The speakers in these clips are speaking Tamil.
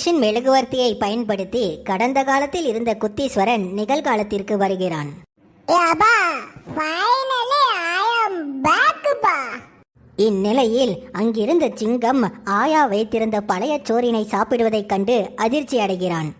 மிஷின் மெழுகுவர்த்தியை பயன்படுத்தி கடந்த காலத்தில் இருந்த குத்தீஸ்வரன் நிகழ்காலத்திற்கு வருகிறான். இந்நிலையில் அங்கிருந்த சிங்கம் ஆயா வைத்திருந்த பழைய சோறினை சாப்பிடுவதைக் கண்டு அதிர்ச்சி அடைகிறான்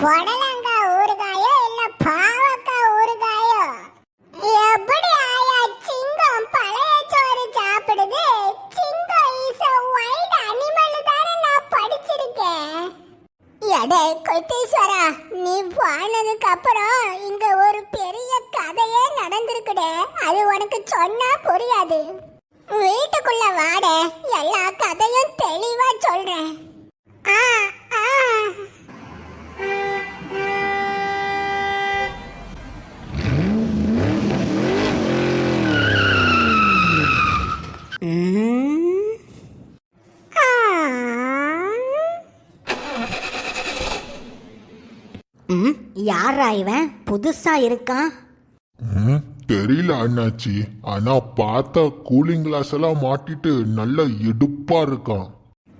புடலங்காய் புடலங்கா ஊறுகாயோ இல்ல பாவக்காய் ஊறுகாயோ? எப்படி ஆயா சிங்கம் பழைய சோறு சாப்பிடுது? சிங்கம் இஸ் எ வைல்ட் அனிமல் தானே நான் படிச்சிருக்கேன். எடே கொட்டீஸ்வரா நீ போனதுக்கு அப்புறம் யாரா இவன்? புதுசா இருக்கான் ம், தெரியல அண்ணாச்சி. ஆனா பார்த்தா கூலிங் கிளாஸ் எல்லாம் மாட்டிட்டு நல்ல எடுப்பா இருக்கான்.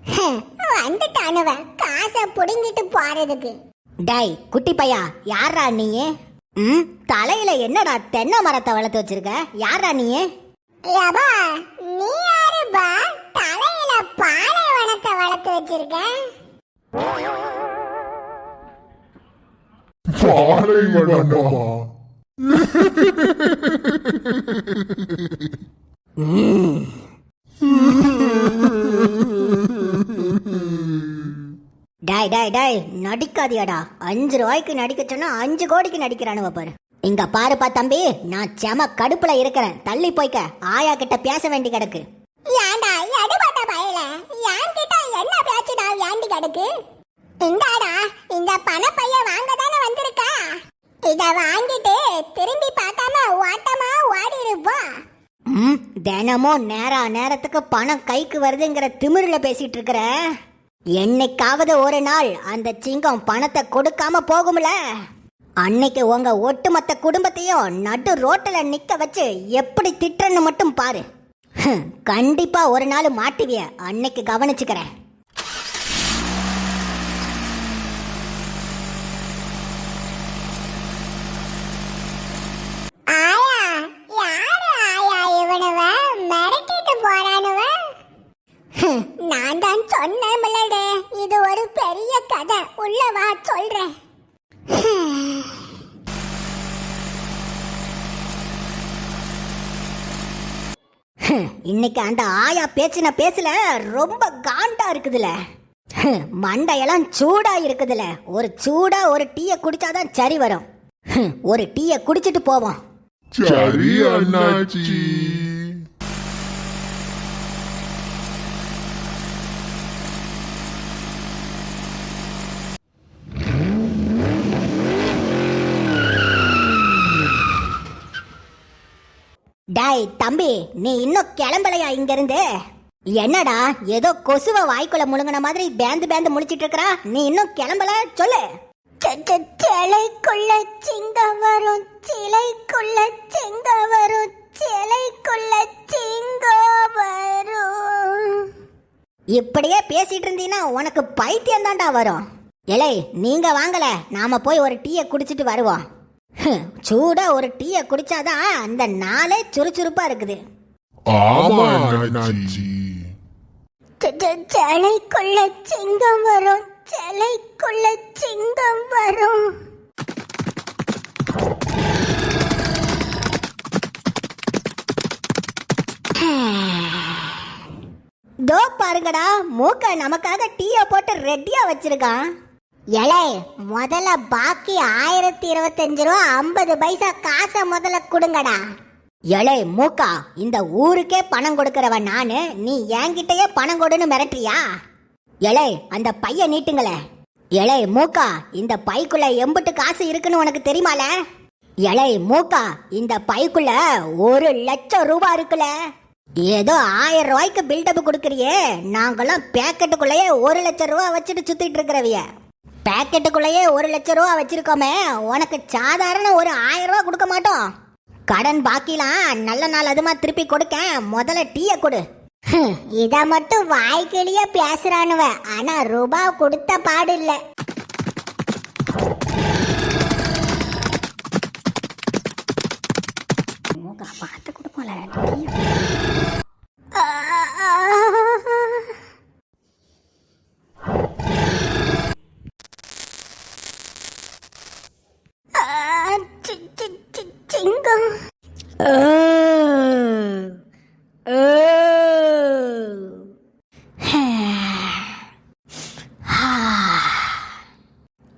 ஹம், வந்துட்டானுவ. காசை புடுங்கிட்டு போறதுக்கு. டேய் குட்டி பையா யாரா நீ ம் தலையில என்னடா தென்னை மரத்தை வளர்த்து வச்சிருக்க? யாரா நீ யப்பா நீ யாருப்பா? தலையில பாலைவனத்தை வளர்த்து வச்சிருக்க? பாலைவனமா டாய் டாய் டாய் நடிக்காதியாடா. அஞ்சு ரூபாய்க்கு நடிக்க சொன்னா அஞ்சு கோடிக்கு நடிக்கிறானுவ பாரு. இங்க பாருப்பா தம்பி நான் செம கடுப்புல இருக்கிறேன். தள்ளி போய்க்க. ஆயா கிட்ட பேச வேண்டி கிடக்கு. ஏன்டா எடுபட்ட பயல? என்கிட்ட என்ன பேச்சுடா கிடக்கு? இந்தாடா இந்த தினமும் நேரா நேரத்துக்கு பணம் கைக்கு வருதுங்கிற திமிருல பேசிட்டு இருக்கிற? என்னைக்காவது ஒரு நாள் அந்த சிங்கம் பணத்தை கொடுக்காம போகும்ல? அன்னைக்கு உங்க ஒட்டுமொத்த குடும்பத்தையும் நடு ரோட்டில் நிக்க வச்சு எப்படி திட்டுறன்னு மட்டும் பாரு. கண்டிப்பா ஒரு நாள் மாட்டுவிய அன்னைக்கு கவனிச்சுக்கிறேன் ஆயா யாரு ஆயா இவனுவ மிரட்டிட்டு போறானுவ ஹம், நான் தான் சொன்னேன்லடே இது ஒரு பெரிய கதை உள்ள வா சொல்றேன் ஹம். ஹம், இன்னைக்கு அந்த ஆயா பேச்சு நான் பேசல ரொம்ப காண்டா இருக்குதுல. மண்டையெல்லாம் சூடா இருக்குதுல. ஒரு சூடா ஒரு டீயை குடிச்சாதான் சரி வரும். ஒரு டீயை குடிச்சிட்டு போவோம். சரி அண்ணாச்சி. டாய் தம்பி நீ இன்னும் கிளம்பலையா இங்க இருந்து என்னடா ஏதோ கொசுவ வாய்க்குள்ள முழுங்கின மாதிரி பேந்து பேந்து முழிச்சிட்டு இருக்கறா? நீ இன்னும் கிளம்பல? சொல்லு. சிலைக்குள்ள சிங்கம் வரும் சிலைக்குள்ள சிங்கம் வரும் சிலைக்குள்ள சிங்கம் வரும். இப்படியே பேசிட்டு இருந்தீன்னா உனக்கு பைத்தியம் தான்டா வரும். இலை நீங்க வாங்கல. நாம போய் ஒரு டீயை குடிச்சிட்டு வருவோம். சூடாக ஒரு டீயை குடிச்சாதான் அந்த நாளே சுறுசுறுப்பாக இருக்குது. ஆமா சிங்கம் வரும் சிலைக்குள்ள சிங்கம் வரும். தோ பாருங்கடா மூக்க நமக்காக டீயை போட்டு ரெடியா வச்சிருக்கான். எலே முதல்ல பாக்கி ஆயிரத்தி இருபத்தஞ்சு ரூபா ஐம்பது பைசா காசை முதல்ல கொடுங்கடா. எலே மூக்கா இந்த ஊருக்கே பணம் கொடுக்கறவன் நானு நீ என்கிட்டயே பணம் கொடுன்னு மிரட்டுறியா? எலே அந்த பைய நீட்டுங்களே. எலே மூக்கா இந்த பைக்குள்ள எம்புட்டு காசு இருக்குன்னு உனக்கு தெரியுமால? எலே மூக்கா இந்த பைக்குள்ள ஒரு லட்சம் ரூபா இருக்குல்ல ஏதோ ஆயிரம் ரூபாய்க்கு பில்டப் கொடுக்குறியே. நாங்களாம் பேக்கெட்டுக்குள்ளேயே ஒரு லட்சம் ரூபா வச்சுட்டு சுத்திட்டு இருக்கிறவிய. பேக்கெட்டுக்குள்ளேயே ஒரு லட்சம் ரூபா வச்சிருக்கோமே. உனக்கு சாதாரண ஒரு ஆயிரம் ரூபா கொடுக்க மாட்டோம். கடன் பாக்கிலாம் நல்ல நாள் அதுமா திருப்பி கொடுக்க முதல்ல டீயை கொடு. இதை மட்டும் வாய்க்கிலேயே பேசுறானுவ. ஆனா ரூபா கொடுத்த பாடு இல்லை பார்த்து கொடுப்போம்ல சிங்கம்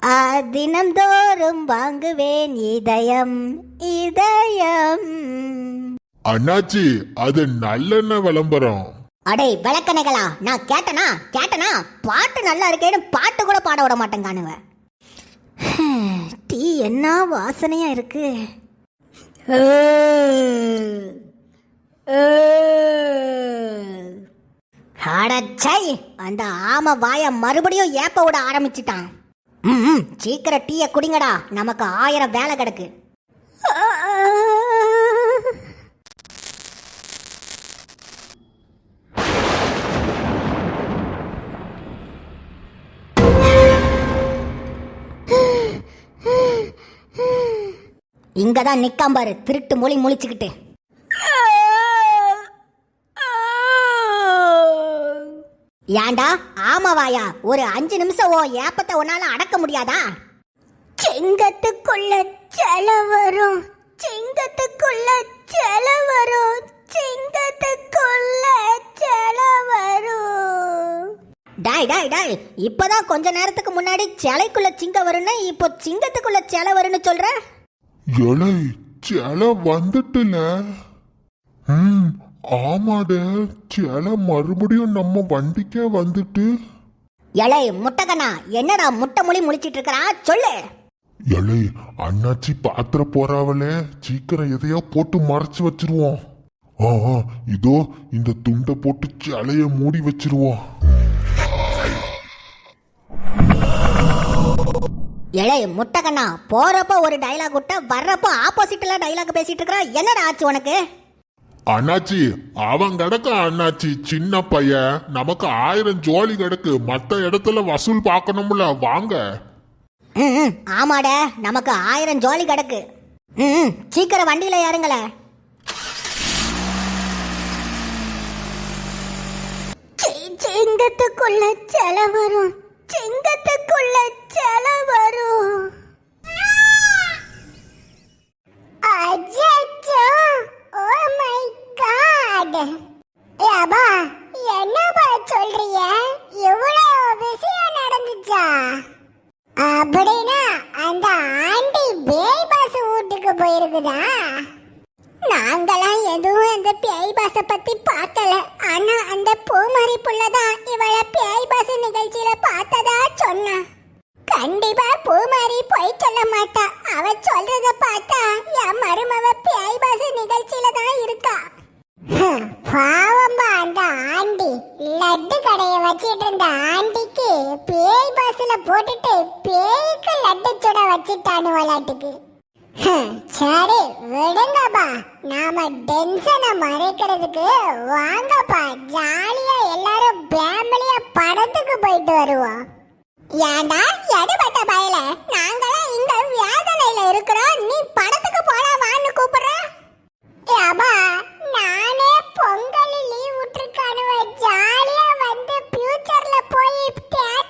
ஆ, தினம்தோறும் வாங்குவேன் இதயம் இதயம். அண்ணாச்சி அது நல்லெண்ணெய் விளம்பரம். அடே விளக்கணைகளா நான் கேட்டனா? கேட்டனா? பாட்டு நல்லா இருக்கேன்னு பாட்டு கூட பாட விட மாட்டேங்கானுவ டீ என்ன வாசனையா இருக்கு? அடச்சை அந்த ஆம வாய மறுபடியும் ஏப்ப விட ஆரம்பிச்சிட்டான். ம் சீக்கிரம் டீயை குடிங்கடா. நமக்கு ஆயிரம் வேலை கிடக்கு. இங்கதான் நிக்காம்பாரு திருட்டு மொழி முழிச்சுக்கிட்டு. ஏன்டா ஆமாவாயா. ஒரு அஞ்சு நிமிஷம் ஓ ஏப்பத்தை உன்னால அடக்க முடியாதா? சிங்கத்துக்குள்ள செல வரும். சிங்கத்துக்குள்ள செல வரும். சிங்கத்துக்குள்ள செல வரும். டாய் டாய் டாய். இப்பதான் கொஞ்ச நேரத்துக்கு முன்னாடி சிலைக்குள்ள சிங்க வரும்னா இப்போ சிங்கத்துக்குள்ள சிலை வரும்னு சொல்ற? எலை சில வந்துட்டுல. ம் ஆமாடே சில மறுபடியும் நம்ம வண்டிக்கே வந்துட்டு. எலை முட்டைக்கண்ணா என்னடா முட்டை மொழி முழிச்சிட்டு இருக்கறா? சொல்லு. எலை அண்ணாச்சி பாத்திர போறாவளே சீக்கிரம் எதையோ போட்டு மறைச்சு வச்சிருவோம். ஆ ஆ, இதோ இந்த துண்டை போட்டு சிலைய மூடி வச்சிருவோம். எலை முட்டைக்கண்ணா போறப்ப ஒரு டைலாக் விட்ட வர்றப்ப ஆப்போசிட்ல டைலாக் பேசிட்டு இருக்கறா? என்னடா ஆச்சு உனக்கு? அண்ணாச்சி அவன் கிடக்க அண்ணாச்சி சின்ன பையன் நமக்கு ஆயிரம் ஜோலி கிடக்கு. மத்த இடத்துல வசூல் பார்க்கணும்ல. வாங்க. ம், ஆமாடா. நமக்கு ஆயிரம் ஜோலி கிடக்கு. ம், சீக்கிரம் வண்டியில ஏறுங்களே. சி- சிங்கத்துக்குள்ள செல வரும். சிங்கத்துக்குள்ள செல வரும். அச்சச்சோ Oh ஓ மை காட் ஏபா என்னப்பா சொல்றீங்க? இவ்வளவு விஷயம் நடந்துச்சா? அப்படின்னா அந்த ஆண்டி பேய் பாஸ் வீட்டுக்கு போயிருக்குதா? நாங்களாம் எதுவும் அந்த பேய் பாச பத்தி பார்க்கல. ஆனா அந்த பூமாரி புள்ளதான் இவள பேய் பாச நிகழ்ச்சியில பார்த்ததா சொன்னா. கண்டிப்பா பூமாரி போய் சொல்ல மாட்டா. சரி விடுங்கப்பா. நாம டென்ஷனை மறைக்கிறதுக்கு வாங்கப்பா. ஜாலியா எல்லாரும் ஃபேமிலியா படத்துக்கு போயிட்டு வருவோம். ஏண்டா எடுபட்ட பயல? நாங்களாம் இங்க வேதனையில இருக்கிறோம். நீ படத்துக்கு போலாம் வான்னு கூப்பிடுற? ஏபா நானே பொங்கல் லீவ் விட்டுருக்கானுவ ஜாலியா வந்து ஃபியூச்சர்ல போய் தியேட்டருக்கு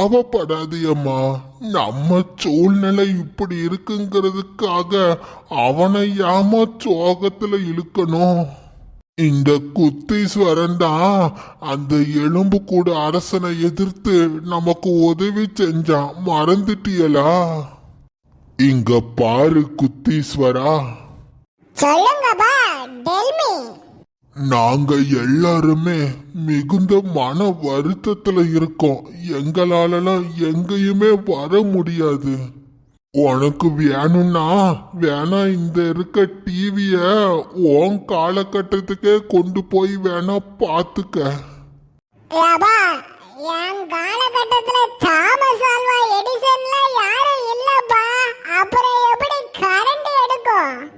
பாவப்படாதியம்மா நம்ம சூழ்நிலை இப்படி இருக்குங்கிறதுக்காக அவனை ஏமா சோகத்துல இழுக்கணும். இந்த குத்தீஸ்வரன் தான் அந்த எலும்பு கூட அரசனை எதிர்த்து நமக்கு உதவி செஞ்சான். மறந்துட்டியலா? இங்க பாரு குத்தீஸ்வரா. சொல்லுங்கப்பா டெல்மி நாங்க எல்லாருமே மிகுந்த மன வருத்தத்துல இருக்கோம். எங்களாலலாம் எங்கேயுமே வர முடியாது. உனக்கு வேணும்னா வேணா இந்த இருக்க டிவிய உன் காலகட்டத்துக்கே கொண்டு போய் வேணா பாத்துக்க. என் காலகட்டத்துல தாமஸ் ஆல்வா எடிசன்ல யாரும் இல்லப்பா. அப்புறம் எப்படி கரண்ட் எடுக்கும்?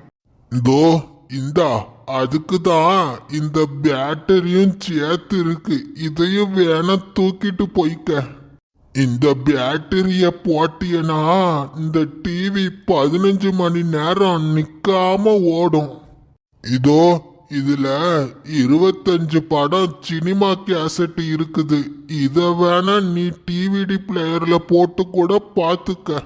இதோ இந்தா அதுக்கு தான் இந்த பேட்டரியும் சேர்த்து இருக்கு இதையும் வேணா தூக்கிட்டு போய்க்க. இந்த பேட்டரிய போட்டியனா இந்த டிவி பதினஞ்சு மணி நேரம் நிக்காம ஓடும். இதோ இதுல இருபத்தஞ்சு படம் சினிமா கேசட் இருக்குது. இத வேணா நீ டிவிடி பிளேயர்ல போட்டு கூட பாத்துக்க.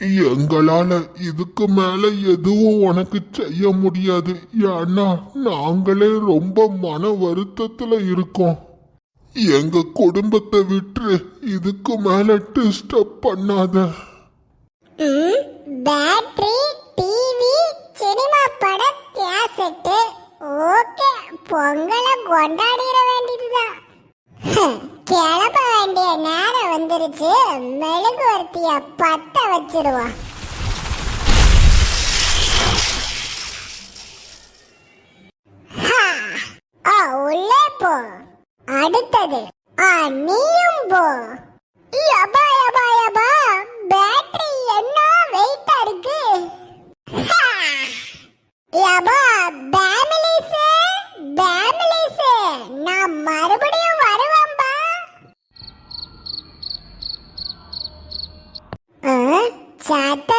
எங்களால இதுக்கு மேல எதுவும் உனக்கு செய்ய முடியாது. ஏன்னா நாங்களே ரொம்ப மன வருத்தத்துல இருக்கோம். எங்க குடும்பத்தை விட்டு இதுக்கு மேல டிஸ்டர்ப் பண்ணாத. பேட்டரி டிவி சினிமா பட கேசட்டு ஓகே பொங்கலை கொண்டாடிட வேண்டியதுதான். கிளம்ப வேண்டிய நேரம் வந்துருச்சு. மெழுகுவர்த்திய பத்த வச்சிடுவோம் உள்ளே போ. அடுத்தது ஆ நீயும் போ. யபா யபா யபா பேட்டரி என்ன வெயிட்டா இருக்கு? ஹா! யபா பேமிலிஸ் চাঁদটা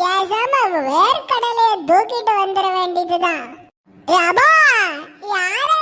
பேசாம வேர்க்கடலைய தூக்கிட்டு வந்துட வேண்டியதுதான். யபா யாரே